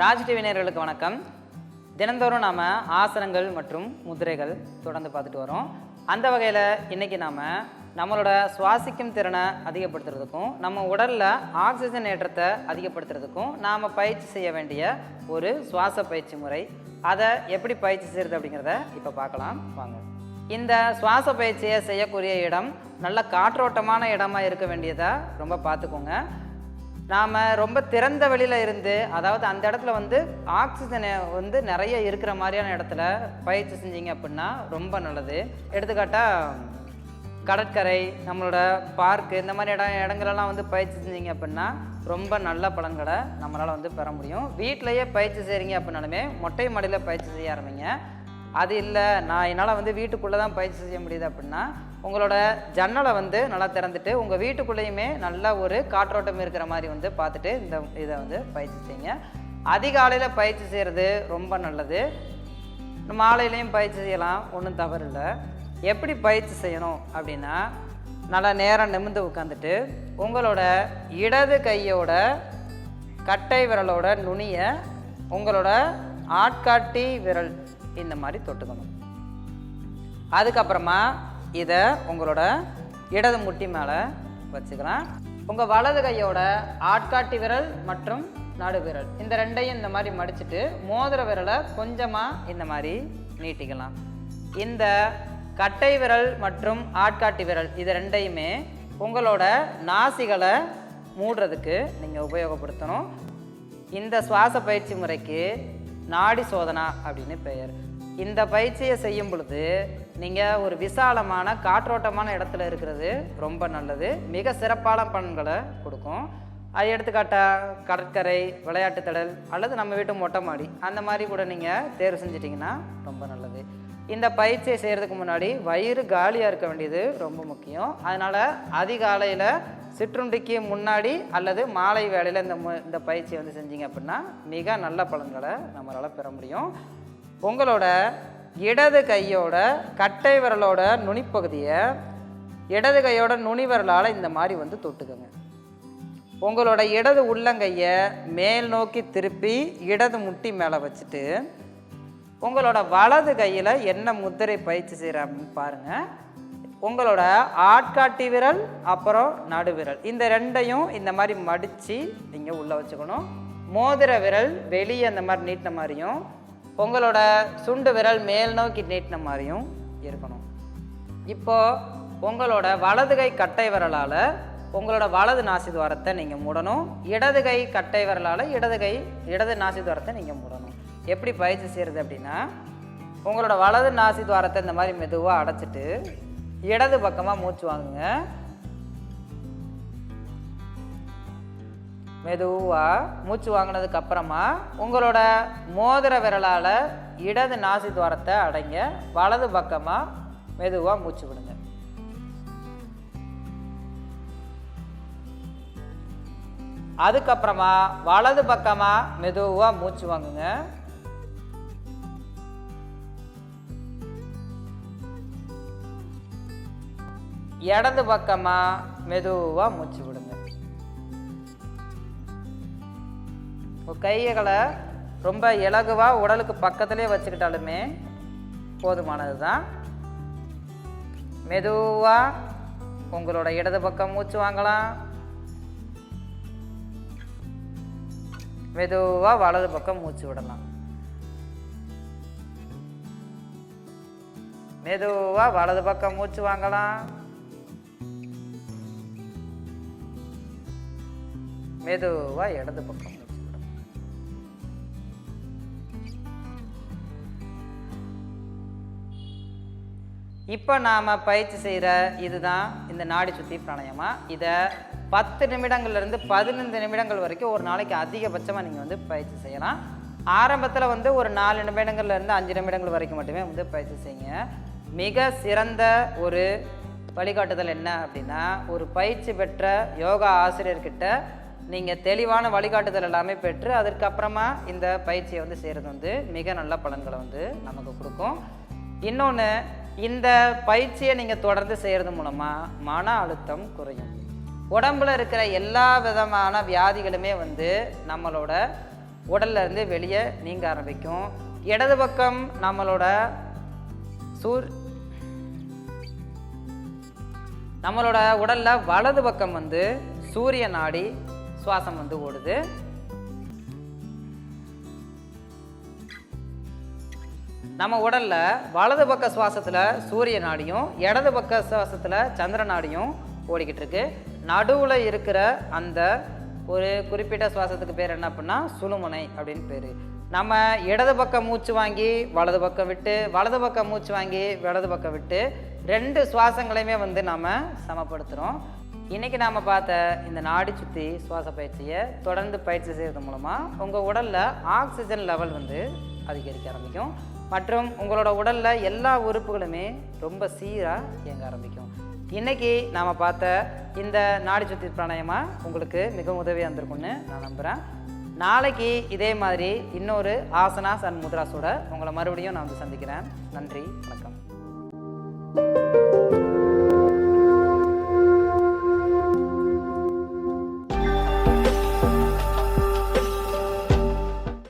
ராஜ் டிவினியர்களுக்கு வணக்கம். தினந்தோறும் நாம் ஆசனங்கள் மற்றும் முதிரைகள் தொடர்ந்து பார்த்துட்டு வரோம். அந்த வகையில் இன்றைக்கி நாம் நம்மளோட சுவாசிக்கும் திறனை அதிகப்படுத்துறதுக்கும் நம்ம உடலில் ஆக்சிஜன் ஏற்றத்தை அதிகப்படுத்துறதுக்கும் நாம் பயிற்சி செய்ய வேண்டிய ஒரு சுவாச பயிற்சி முறை. அதை எப்படி பயிற்சி செய்கிறது அப்படிங்கிறத இப்போ பார்க்கலாம். வாங்க. இந்த சுவாச பயிற்சியை செய்யக்கூடிய இடம் நல்ல காற்றோட்டமான இடமா இருக்க வேண்டியதை ரொம்ப பார்த்துக்கோங்க. நாம் ரொம்ப திறந்த வெளியில் இருந்து அதாவது அந்த இடத்துல வந்து ஆக்சிஜனை வந்து நிறைய இருக்கிற மாதிரியான இடத்துல பயிற்சி செஞ்சீங்க அப்படின்னா ரொம்ப நல்லது. எடுத்துக்காட்டாக கடற்கரை நம்மளோட பார்க்கு இந்த மாதிரி இடம் இடங்களெல்லாம் வந்து பயிற்சி செஞ்சீங்க அப்படின்னா ரொம்ப நல்ல பலன்களை நம்மளால் வந்து பெற முடியும். வீட்டிலையே பயிற்சி செய்கிறீங்க அப்படின்னாலுமே மொட்டை மாடியில் பயிற்சி செய்ய ஆரம்பிங்க. அது இல்லை நான் என்னால் வந்து வீட்டுக்குள்ளே தான் பயிற்சி செய்ய முடியுது அப்படின்னா உங்களோட ஜன்னலை வந்து நல்லா திறந்துட்டு உங்கள் வீட்டுக்குள்ளேயுமே நல்ல ஒரு காற்றோட்டம் இருக்கிற மாதிரி வந்து பார்த்துட்டு இந்த இதை வந்து பயிற்சி செய்யுங்க. அதிகாலையில் பயிற்சி செய்கிறது ரொம்ப நல்லது. மாலையிலையும் பயிற்சி செய்யலாம் ஒன்றும் தவறு இல்லை. எப்படி பயிற்சி செய்யணும் அப்படின்னா நல்லா நேரம் நிமிர்ந்து உட்காந்துட்டு உங்களோட இடது கையோட கட்டை விரலோட நுனியை உங்களோட ஆட்காட்டி விரல் இந்த மாதிரி தொட்டுக்கணும். அதுக்கப்புறமா இதை உங்களோட இடது முட்டி மேலே வச்சுக்கலாம். உங்கள் வலது கையோட ஆட்காட்டி விரல் மற்றும் நடுவிரல் இந்த ரெண்டையும் இந்த மாதிரி மடிச்சுட்டு மோதிர விரலை கொஞ்சமாக இந்த மாதிரி நீட்டிக்கலாம். இந்த கட்டை விரல் மற்றும் ஆட்காட்டி விரல் இது ரெண்டையுமே உங்களோட நாசிகளை மூடுறதுக்கு நீங்கள் உபயோகப்படுத்தணும். இந்த சுவாச பயிற்சி முறைக்கு நாடி சோதனா அப்படின்னு பெயர். இந்த பயிற்சியை செய்யும் பொழுது நீங்கள் ஒரு விசாலமான காற்றோட்டமான இடத்துல இருக்கிறது ரொம்ப நல்லது. மிக சிறப்பான பலன்களை கொடுக்கும். அது எடுத்துக்காட்டா கடற்கரை விளையாட்டு திடல் அல்லது நம்ம வீட்டு மொட்டை மாடி அந்த மாதிரி கூட நீங்கள் தேர்வு செஞ்சிட்டிங்கன்னா ரொம்ப நல்லது. இந்த பயிற்சியை செய்கிறதுக்கு முன்னாடி வயிறு காலியாக இருக்க வேண்டியது ரொம்ப முக்கியம். அதனால் அதிகாலையில் சிற்றுண்டிக்கு முன்னாடி அல்லது மாலை வேளையில் இந்த மு இந்த பயிற்சியை வந்து செஞ்சீங்க அப்படின்னா மிக நல்ல பலன்களை நம்மளால் பெற முடியும். உங்களோட இடது கையோட கட்டை விரலோட நுனிப்பகுதியை இடது கையோட நுனி விரலால் இந்த மாதிரி வந்து தொட்டுக்கோங்க. உங்களோட இடது உள்ளங்கையை மேல் நோக்கி திருப்பி இடது முட்டி மேலே வச்சுட்டு உங்களோட வலது கையில் என்ன முத்திரை பயிற்சி செய்கிறாங்கன்னு பாருங்கள் உங்களோட ஆட்காட்டி விரல் அப்புறம் நடுவிரல். இந்த ரெண்டையும் இந்த மாதிரி மடித்து நீங்கள் உள்ளே வச்சுக்கணும். மோதிர விரல் வெளியே அந்த மாதிரி நீட்டின மாதிரியும் உங்களோட சுண்டு விரல் மேல் நோக்கி நீட்டின மாதிரியும் இருக்கணும். இப்போது உங்களோட வலது கை கட்டை விரலால் உங்களோட வலது நாசி துவாரத்தை நீங்கள் மூடணும். இடது கை கட்டை விரலால் இடது கை இடது நாசி துவாரத்தை நீங்கள் மூடணும். எப்படி பயிற்சி செய்கிறது அப்படின்னா உங்களோட வலது நாசி துவாரத்தை இந்த மாதிரி மெதுவாக அடைச்சிட்டு இடது பக்கமாக மூச்சு வாங்குங்க. மெதுவாக மூச்சு வாங்கினதுக்கு அப்புறமா உங்களோட மோதிர விரலால் இடது நாசி துவாரத்தை அடைங்க வலது பக்கமாக மெதுவாக மூச்சு விடுங்க. அதுக்கப்புறமா வலது பக்கமாக மெதுவாக மூச்சு வாங்குங்க. இடது பக்கமாக மெதுவாக மூச்சு விடுங்க. உங்கள் கைகளை ரொம்ப இலகுவாக உடலுக்கு பக்கத்துலேயே வச்சுக்கிட்டாலுமே போதுமானது தான் மெதுவாக உங்களோட இடது பக்கம் மூச்சு வாங்கலாம். மெதுவாக வலது பக்கம் மூச்சு விடலாம். மெதுவாக வலது பக்கம் மூச்சு வாங்கலாம். மெதுவாக இடது பக்கம். இப்போ நாம் பயிற்சி செய்கிற இதுதான் இந்த நாடி சுத்தி பிராணாயாமா. இதை பத்து நிமிடங்கள்லேருந்து பதினைந்து நிமிடங்கள் வரைக்கும் ஒரு நாளைக்கு அதிகபட்சமாக நீங்கள் வந்து பயிற்சி செய்யலாம். ஆரம்பத்தில் வந்து ஒரு நாலு நிமிடங்கள்லேருந்து அஞ்சு நிமிடங்கள் வரைக்கும் மட்டுமே வந்து பயிற்சி செய்யுங்க. மிக சிறந்த ஒரு வழிகாட்டுதல் என்ன அப்படின்னா ஒரு பயிற்சி பெற்ற யோகா ஆசிரியர்கிட்ட நீங்கள் தெளிவான வழிகாட்டுதல் எல்லாமே பெற்று அதற்கப்புறமா இந்த பயிற்சியை வந்து செய்கிறது வந்து மிக நல்ல பலன்களை வந்து நமக்கு கொடுக்கும். இன்னொன்று இந்த பயிற்சியை நீங்கள் தொடர்ந்து செய்கிறது மூலமாக மன அழுத்தம் குறையும். உடம்புல இருக்கிற எல்லா விதமான வியாதிகளுமே வந்து நம்மளோட உடல்ல இருந்து வெளியே நீங்க ஆரம்பிக்கும். இடது பக்கம் நம்மளோட சூர் நம்மளோட உடலில் வலது பக்கம் வந்து சூரிய நாடி சுவாசம் வந்து ஓடுது. நம்ம உடலில் வலது பக்க சுவாசத்தில் சூரிய நாடியும் இடது பக்க சுவாசத்தில் சந்திர நாடியும் ஓடிக்கிட்டு இருக்கு. நடுவில் இருக்கிற அந்த ஒரு குறிப்பிட்ட சுவாசத்துக்கு பேர் என்ன அப்படின்னா சுழுமுனை அப்படின்னு பேர். நம்ம இடது பக்கம் மூச்சு வாங்கி வலது பக்கம் விட்டு வலது பக்கம் மூச்சு வாங்கி இடது பக்கம் விட்டு ரெண்டு சுவாசங்களையுமே வந்து நாம் சமப்படுத்துகிறோம் இன்றைக்கி நாம் பார்த்த இந்த நாடி சுற்றி சுவாச பயிற்சியை தொடர்ந்து பயிற்சி செய்கிறது மூலமாக உங்கள் உடலில் ஆக்சிஜன் லெவல் வந்து அதிகரிக்க ஆரம்பிக்கும். மற்றும் உங்களோட உடலில் எல்லா உறுப்புகளுமே ரொம்ப சீராக இயங்க ஆரம்பிக்கும். இன்னைக்கு நாம் பார்த்த இந்த நாடி சுத்தி பிராணாயமாக உங்களுக்கு மிகவும் உதவியாக இருந்திருக்கும்னு நான் நம்புகிறேன் நாளைக்கு இதே மாதிரி இன்னொரு ஆசனாஸ் அண்ட் முத்ராஸோட உங்களை மறுபடியும் நான் வந்து சந்திக்கிறேன். நன்றி வணக்கம்.